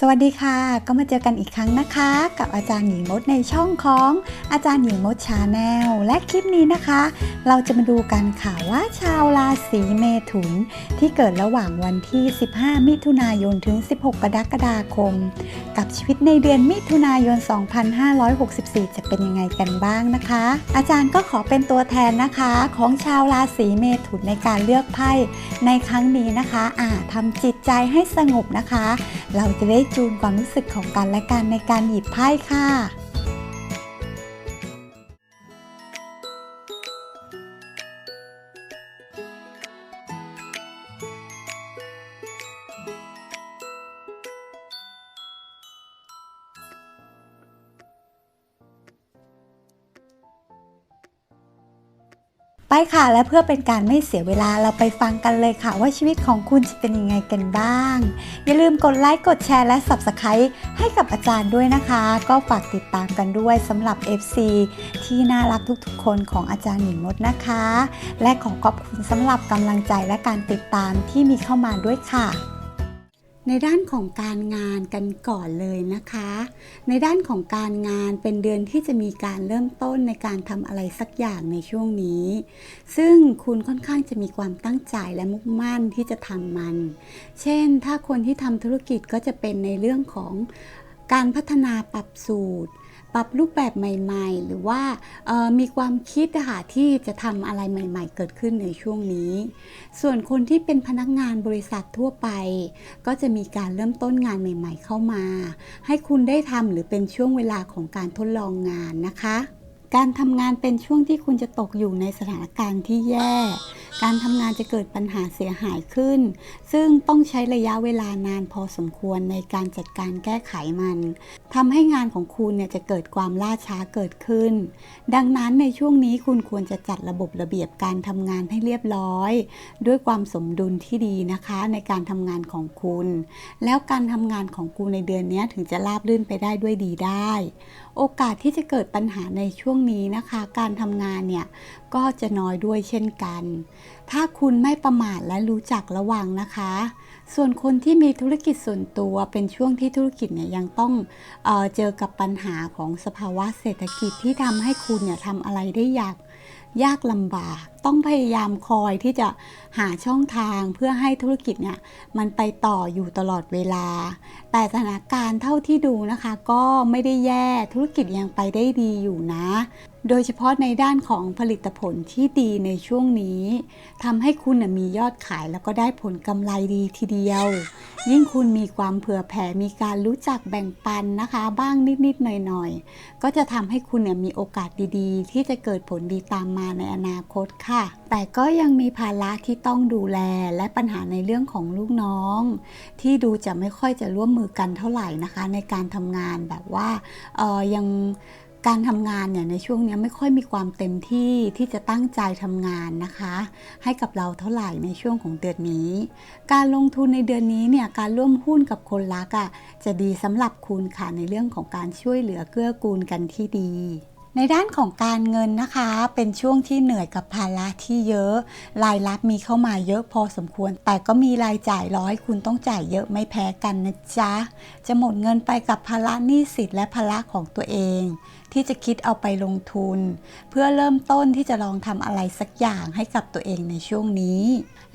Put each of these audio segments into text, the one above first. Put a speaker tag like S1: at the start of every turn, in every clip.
S1: สวัสดีค่ะ ก็มาเจอกันอีกครั้งนะคะ กับอาจารย์หญิงมดในช่องของอาจารย์หญิงมดชาแนลและคลิปนี้นะคะ เราจะมาดูกันค่ะว่าชาวราศีเมถุน ที่เกิดระหว่างวันที่ 15 มิถุนายนถึง 16 กรกฎาคม กับชีวิตในเดือนมิถุนายน 2564 จะเป็นยังไงกันบ้างนะคะ อาจารย์ก็ขอเป็นตัวแทนนะคะของชาวราศีเมถุนในการเลือกไพ่ในครั้งนี้นะคะอ่าทำจิตใจให้สงบนะคะ เราจะได้จูนความรู้สึกของกันและกันในการหยิบไพ่ค่ะ ไปค่ะและเพื่อเป็นการไม่เสียเวลาเราไปฟังกันเลยค่ะ ว่าชีวิตของคุณจะเป็นยังไงกันบ้าง อย่าลืมกดไลค์กดแชร์และ Subscribe ให้กับอาจารย์ด้วยนะคะ ก็ฝากติดตามกันด้วยสำหรับ FC ที่น่ารักทุกๆ คนของอาจารย์หญิงมดนะคะ และขอขอบคุณสำหรับกำลังใจและการติดตามที่มีเข้ามาด้วยค่ะ ในด้านของการงานกันก่อนเลยนะคะ ในด้านของการงานเป็นเดือนที่จะมีการเริ่มต้นในการทำอะไรสักอย่างในช่วงนี้ ซึ่งคุณค่อนข้างจะมีความตั้งใจและมุ่งมั่นที่จะทำมัน เช่น ถ้าคนที่ทำธุรกิจก็จะเป็นในเรื่องของการพัฒนาปรับสูตร ปรับรูปแบบใหม่ ๆ หรือว่ามีความคิดค่ะที่จะทำอะไรใหม่ ๆ เกิดขึ้นในช่วงนี้ ส่วนคนที่เป็นพนักงานบริษัททั่วไป ก็จะมีการเริ่มต้นงานใหม่ ๆ เข้ามา ให้คุณได้ทำหรือเป็นช่วงเวลาของการทดลองงานนะคะ การทำงานเป็นช่วงที่คุณจะตกอยู่ในสถานการณ์ที่แย่ การทำงานจะเกิดปัญหาเสียหายขึ้น ซึ่งต้องใช้ระยะเวลานานพอสมควรในการจัดการแก้ไขมันทำให้งานของคุณเนี่ยจะเกิดความล่าช้าเกิดขึ้น ดังนั้นในช่วงนี้คุณควรจะจัดระบบระเบียบการทำงานให้เรียบร้อย ด้วยความสมดุลที่ดีนะคะในการทำงานของคุณ แล้วการทำงานของคุณในเดือนนี้ถึงจะราบรื่นไปได้ด้วยดีได้ โอกาสที่จะเกิดปัญหาในช่วงนี้นะคะ การทำงานเนี่ยก็จะน้อยด้วยเช่นกัน ถ้าคุณไม่ประมาทและรู้จักระวังนะคะ ส่วนคนที่มีธุรกิจส่วนตัวเป็นช่วงที่ธุรกิจเนี่ยยังต้องเออเจอกับปัญหาของสภาวะเศรษฐกิจที่ทำให้คุณเนี่ยทำอะไรได้ยาก ยากลำบาก ต้องพยายามคอยที่จะหาช่องทางเพื่อให้ธุรกิจเนี่ยมันไปต่ออยู่ตลอดเวลา แต่สถานการณ์เท่าที่ดูนะคะ ก็ไม่ได้แย่ธุรกิจยังไปได้ดีอยู่นะ โดยเฉพาะในด้านของผลิตผลที่ดีในช่วงนี้ทำให้คุณมียอดขายแล้วก็ได้ผลกำไรดีทีเดียว ยิ่งคุณมีความเผื่อแผ่มีการรู้จักแบ่งปันนะคะ บ้างนิดๆหน่อยๆ ก็จะทำให้คุณเนี่ยมีโอกาสดีๆ ที่จะเกิดผลดีตามมาในอนาคตค่ะ แต่ก็ยังมีภาระที่ต้องดูแลและปัญหาในเรื่องของลูกน้อง ที่ดูจะไม่ค่อยจะร่วมมือกันเท่าไหร่นะคะ ในการทำงานแบบว่าเออยัง การทำงานเนี่ยในช่วงนี้ไม่ค่อยมีความเต็มที่ที่จะตั้งใจทำงานนะคะ ให้กับเราเท่าไหร่ในช่วงของเดือนนี้ การลงทุนในเดือนนี้เนี่ยการร่วมหุ้นกับคนรักอะ่ะจะดีสำหรับคุณค่ะในเรื่องของการช่วยเหลือเกื้อกูลกันที่ดีในด้านของการเงินนะคะ เป็นช่วงที่เหนื่อยกับภาระที่เยอะ รายรับมีเข้ามาเยอะพอสมควร แต่ก็มีรายจ่ายร้อยคุณต้องจ่ายเยอะไม่แพ้กันนะจ๊ะ จะหมดเงินไปกับภาระหนี้สินและภาระของตัวเอง ที่จะคิดเอาไปลงทุน เพื่อเริ่มต้นที่จะลองทำอะไรสักอย่างให้กับตัวเองในช่วงนี้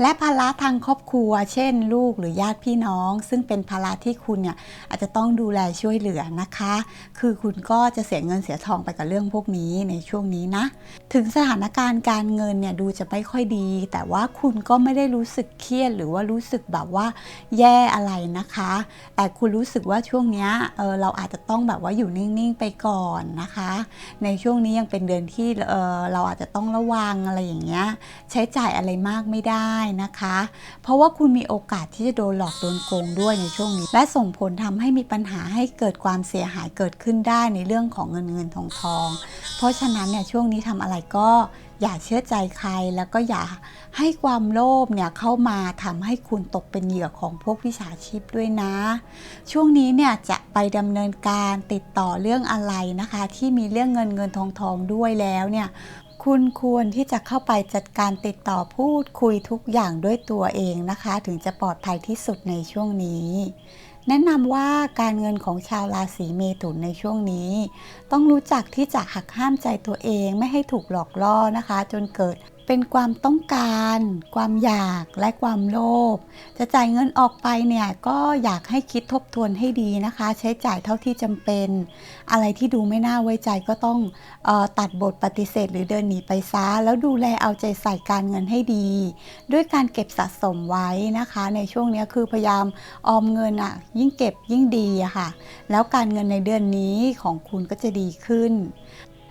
S1: และภาระทางครอบครัว เช่น ลูกหรือญาติพี่น้อง ซึ่งเป็นภาระที่คุณเนี่ยอาจจะต้องดูแลช่วยเหลือนะคะ คือคุณก็จะเสียเงินเสียทองไปกับเรื่องพวกนี้ในช่วงนี้นะ ถึงสถานการณ์การเงินเนี่ยดูจะไม่ค่อยดี แต่ว่าคุณก็ไม่ได้รู้สึกเครียดหรือว่ารู้สึกแบบว่าแย่อะไรนะคะ แต่คุณรู้สึกว่าช่วงนี้เออเราอาจจะต้องแบบว่าอยู่นิ่งๆไปก่อนนะคะในช่วงนี้ยังเป็นเดือนที่เเราอาจจะต้องระวังอะไรอย่างเงี้ยใช้จ่ายอะไรมากไม่ได้นะคะ เพราะว่าคุณมีโอกาสที่จะโดนหลอกโดนโกงด้วยในช่วงนี้ และส่งผลทำให้มีปัญหาให้เกิดความเสียหายเกิดขึ้นได้ในเรื่องของเงินเงินทองทอง เพราะฉะนั้นเนี่ยช่วงนี้ทำอะไรก็ อย่าเชื่อใจใครแล้วก็อย่าให้ความโลภเนี่ยเข้ามาทำให้คุณตกเป็นเหยื่อของพวกวิชาชีพด้วยนะ ช่วงนี้เนี่ยจะไปดำเนินการติดต่อเรื่องอะไรนะคะ ที่มีเรื่องเงินเงินทองทองด้วยแล้วเนี่ยคุณควรที่จะเข้าไปจัดการติดต่อพูดคุยทุกอย่างด้วยตัวเองนะคะ ถึงจะปลอดภัยที่สุดในช่วงนี้ แนะนำว่าการเงินของชาวราศีเมถุนในช่วงนี้ ต้องรู้จักที่จะหักห้ามใจตัวเองไม่ให้ถูกหลอกล่อนะคะ จนเกิด เป็นความต้องการ ความอยากและความโลภ จะจ่ายเงินออกไปเนี่ยก็อยากให้คิดทบทวนให้ดีนะคะ ใช้จ่ายเท่าที่จำเป็น อะไรที่ดูไม่น่าไว้ใจก็ต้องออตัดบทปฏิเสธหรือเดินหนีไปซะแล้วดูแลเอาใจใส่การเงินให้ดี ด้วยการเก็บสะสมไว้นะคะ ในช่วงนี้คือพยายามออมเงินอะยิ่งเก็บยิ่งดีอะค่ะ แล้วการเงินในเดือนนี้ของคุณก็จะดีขึ้น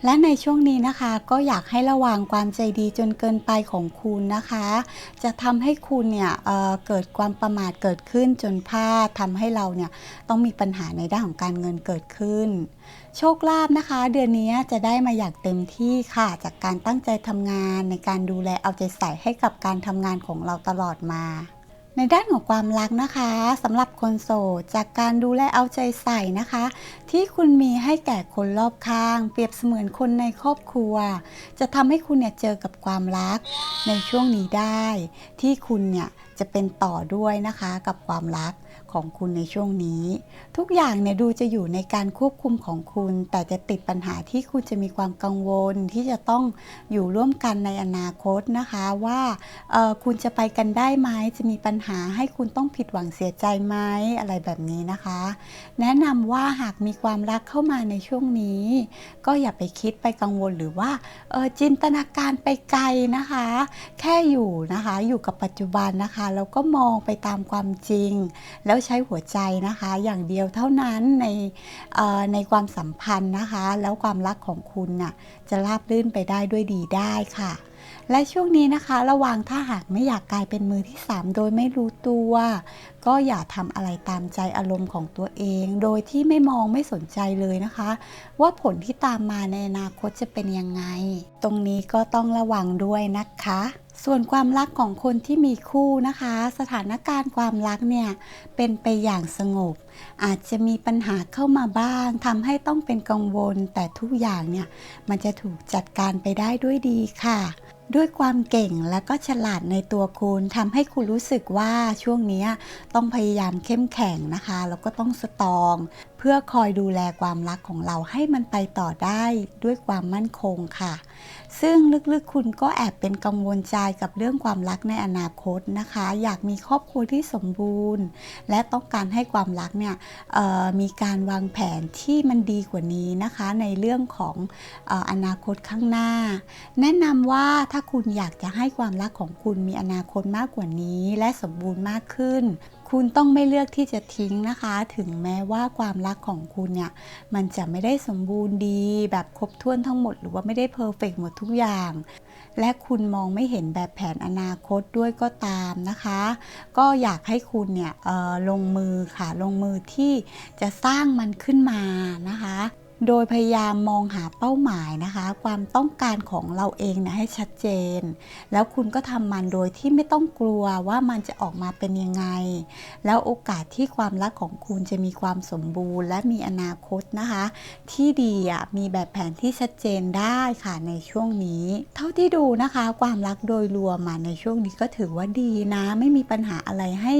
S1: และในช่วงนี้นะคะก็อยากให้ระวังความใจดีจนเกินไปของคุณนะคะ จะทำให้คุณเนี่ยเเกิดความประมาทเกิดขึ้นจนพลาดทำให้เราเนี่ยต้องมีปัญหาในด้านของการเงินเกิดขึ้น โชคลาภนะคะ เดือนนี้จะได้มาอย่างเต็มที่ค่ะ จากการตั้งใจทำงานในการดูแลเอาใจใส่ให้กับการทำงานของเราตลอดมาในด้านของความรักนะคะสำหรับคนโสดจากการดูแลเอาใจใส่นะคะ ที่คุณมีให้แก่คนรอบข้าง เปรียบเสมือนคนในครอบครัว จะทำให้คุณเนี่ยเจอกับความรักในช่วงนี้ได้ ที่คุณเนี่ยจะเป็นต่อด้วยนะคะกับความรักของคุณในช่วงนี้ ทุกอย่างเนี่ยดูจะอยู่ในการควบคุมของคุณ แต่จะติดปัญหาที่คุณจะมีความกังวลที่จะต้องอยู่ร่วมกันในอนาคตนะคะว่าคุณจะไปกันได้ไหมจะมีปัญหาให้คุณต้องผิดหวังเสียใจไหมอะไรแบบนี้นะคะ แนะนำว่าหากมีความรักเข้ามาในช่วงนี้ ก็อย่าไปคิดไปกังวลหรือว่าจินตนาการไปไกลนะคะ แค่อยู่นะคะอยู่กับปัจจุบันนะคะแล้วก็มองไปตามความจริง แล้วใช้หัวใจนะคะ อย่างเดียวเท่านั้นในในความสัมพันธ์นะคะ แล้วความรักของคุณน่ะจะราบรื่นไปได้ด้วยดีได้ค่ะ และช่วงนี้นะคะ ระวังถ้าหากไม่อยากกลายเป็นมือที่ 3 โดยไม่รู้ตัว ก็อย่าทำอะไรตามใจอารมณ์ของตัวเอง โดยที่ไม่มองไม่สนใจเลยนะคะ ว่าผลที่ตามมาในอนาคตจะเป็นยังไง ตรงนี้ก็ต้องระวังด้วยนะคะส่วนความรักของคนที่มีคู่นะคะ สถานการณ์ความรักเนี่ยเป็นไปอย่างสงบ อาจจะมีปัญหาเข้ามาบ้างทำให้ต้องเป็นกังวลแต่ทุกอย่างเนี่ยมันจะถูกจัดการไปได้ด้วยดีค่ะ ด้วยความเก่งและก็ฉลาดในตัวคุณทำให้คุณรู้สึกว่าช่วงนี้ต้องพยายามเข้มแข็งนะคะ แล้วก็ต้องสตรอง เพื่อคอยดูแลความรักของเราให้มันไปต่อได้ด้วยความมั่นคงค่ะ ซึ่งลึกๆคุณก็แอบเป็นกังวลใจกับเรื่องความรักในอนาคตนะคะ อยากมีครอบครัวที่สมบูรณ์ และต้องการให้ความรักเนี่ยมีการวางแผนที่มันดีกว่านี้นะคะ ในเรื่องของออนาคตข้างหน้า แนะนำว่าถ้าถ้าคุณอยากจะให้ความรักของคุณมีอนาคตมากกว่านี้ และสมบูรณ์มากขึ้น คุณต้องไม่เลือกที่จะทิ้งนะคะ ถึงแม้ว่าความรักของคุณเนี่ย มันจะไม่ได้สมบูรณ์ดี แบบครบถ้วนทั้งหมด หรือว่าไม่ได้เพอร์เฟกหมดทุกอย่าง และคุณมองไม่เห็นแบบแผนอนาคตด้วยก็ตามนะคะ ก็อยากให้คุณเนี่ยลงมือค่ะ ลงมือที่จะสร้างมันขึ้นมานะคะ โดยพยายามมองหาเป้าหมายนะคะ ความต้องการของเราเองนะให้ชัดเจน แล้วคุณก็ทำมันโดยที่ไม่ต้องกลัวว่ามันจะออกมาเป็นยังไง แล้วโอกาสที่ความรักของคุณจะมีความสมบูรณ์ และมีอนาคตนะคะ ที่ดีอะมีแบบแผนที่ชัดเจนได้ค่ะในช่วงนี้ เท่าที่ดูนะคะ ความรักโดยรวมมาในช่วงนี้ก็ถือว่าดีนะ ไม่มีปัญหาอะไรให้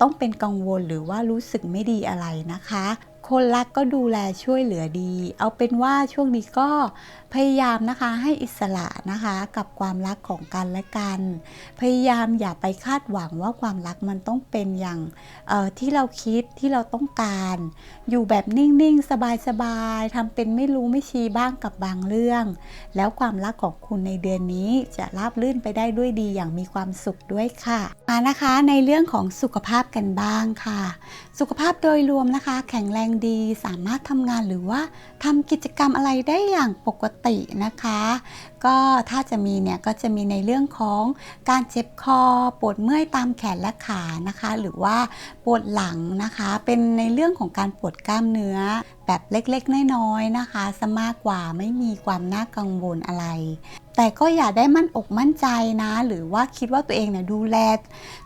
S1: ต้องเป็นกังวลหรือว่ารู้สึกไม่ดีอะไรนะคะ คนรักก็ดูแลช่วยเหลือดี เอาเป็นว่าช่วงนี้ก็พยายามนะคะให้อิสระนะคะกับความรักของกันและกัน พยายามอย่าไปคาดหวังว่าความรักมันต้องเป็นอย่างที่เราคิดที่เราต้องการ อยู่แบบนิ่งๆ สบายๆทำเป็นไม่รู้ไม่ชี้บ้างกับบางเรื่อง แล้วความรักของคุณในเดือนนี้จะราบลื่นไปได้ด้วยดีอย่างมีความสุขด้วยค่ะมานะคะในเรื่องของสุขภาพกันบ้างค่ะ สุขภาพโดยรวมนะคะ แข็งแรงดีสามารถทำงานหรือว่าทำกิจกรรมอะไรได้อย่างปกตินะคะ ก็ถ้าจะมีเนี่ยก็จะมีในเรื่องของการเจ็บคอปวดเมื่อยตามแขนและขานะคะ หรือว่าปวดหลังนะคะ เป็นในเรื่องของการปวดกล้ามเนื้อ แบบเล็กๆน้อยๆนะคะซะมากกว่าไม่มีความน่ากังวลอะไร แต่ก็อย่าได้มั่นอกมั่นใจนะ หรือว่าคิดว่าตัวเองเนี่ยดูแล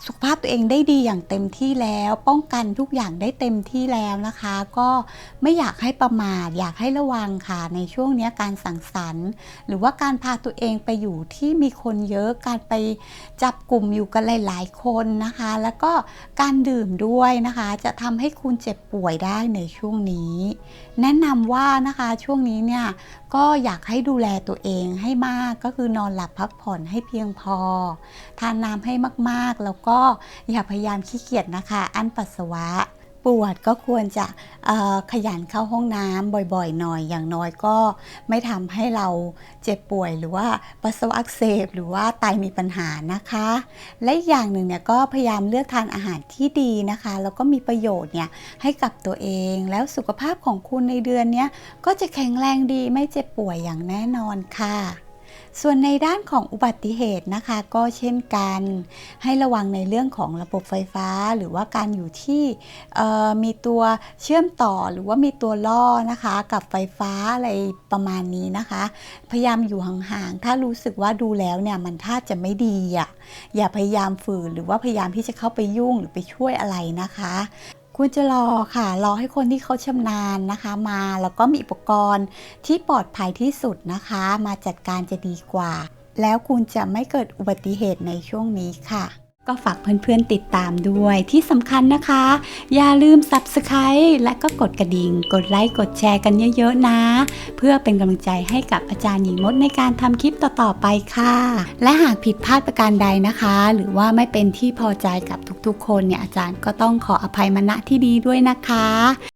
S1: สุขภาพตัวเองได้ดีอย่างเต็มที่แล้ว ป้องกันทุกอย่างได้เต็มที่แล้วนะคะ ก็ไม่อยากให้ประมาทอยากให้ระวังค่ะในช่วงนี้การสังสรรค์ หรือว่าการพาตัวเองไปอยู่ที่มีคนเยอะการไปจับกลุ่มอยู่กันหลาย ๆ คนนะคะ แล้วก็การดื่มด้วยนะคะ จะทำให้คุณเจ็บป่วยได้ในช่วงนี้ แนะนำว่านะคะช่วงนี้เนี่ยก็อยากให้ดูแลตัวเองให้มากก็คือนอนหลับพักผ่อนให้เพียงพอ ทานน้ำให้มากๆ แล้วก็อย่าพยายามขี้เกียจนะคะ อั้นปัสสาวะปวดก็ควรจะขยันเข้าห้องน้ำบ่อยๆ หน่อยอย่างน้อยก็ไม่ทำให้เราเจ็บป่วยหรือว่าปัสสาวะอักเสบหรือว่าไตมีปัญหานะคะ และอย่างหนึ่งเนี่ยก็พยายามเลือกทานอาหารที่ดีนะคะ แล้วก็มีประโยชน์เนี่ยให้กับตัวเองแล้วสุขภาพของคุณในเดือนนี้ก็จะแข็งแรงดีไม่เจ็บป่วยอย่างแน่นอนค่ะ ส่วนในด้านของอุบัติเหตุนะคะ ก็เช่นกัน ให้ระวังในเรื่องของระบบไฟฟ้า หรือว่าการอยู่ที่มีตัวเชื่อมต่อหรือว่ามีตัวล่อนะคะ กับไฟฟ้าอะไรประมาณนี้นะคะ พยายามอยู่ห่างๆถ้ารู้สึกว่าดูแล้วเนี่ยมันท่าจะไม่ดีอะอย่าพยายามฝืนหรือว่าพยายามที่จะเข้าไปยุ่งหรือไปช่วยอะไรนะคะ คุณจะรอค่ะ รอให้คนที่เขาชำนาญนะคะมาแล้วก็มีอุปกรณ์ที่ปลอดภัยที่สุดนะคะ มาจัดการจะดีกว่า แล้วคุณจะไม่เกิดอุบัติเหตุในช่วงนี้ค่ะ ก็ฝากเพื่อนๆติดตามด้วยที่สำคัญนะคะ อย่าลืม Subscribe และก็กดกระดิ่ง กดไลค์กดแชร์กันเยอะๆนะ เพื่อเป็นกำลังใจให้กับอาจารย์หญิงมดในการทำคลิปต่อๆไปค่ะ และหากผิดพลาดประการใดนะคะ หรือว่าไม่เป็นที่พอใจกับทุกๆ คนเนี่ยอาจารย์ก็ต้องขออภัยมาณที่ดีด้วยนะคะ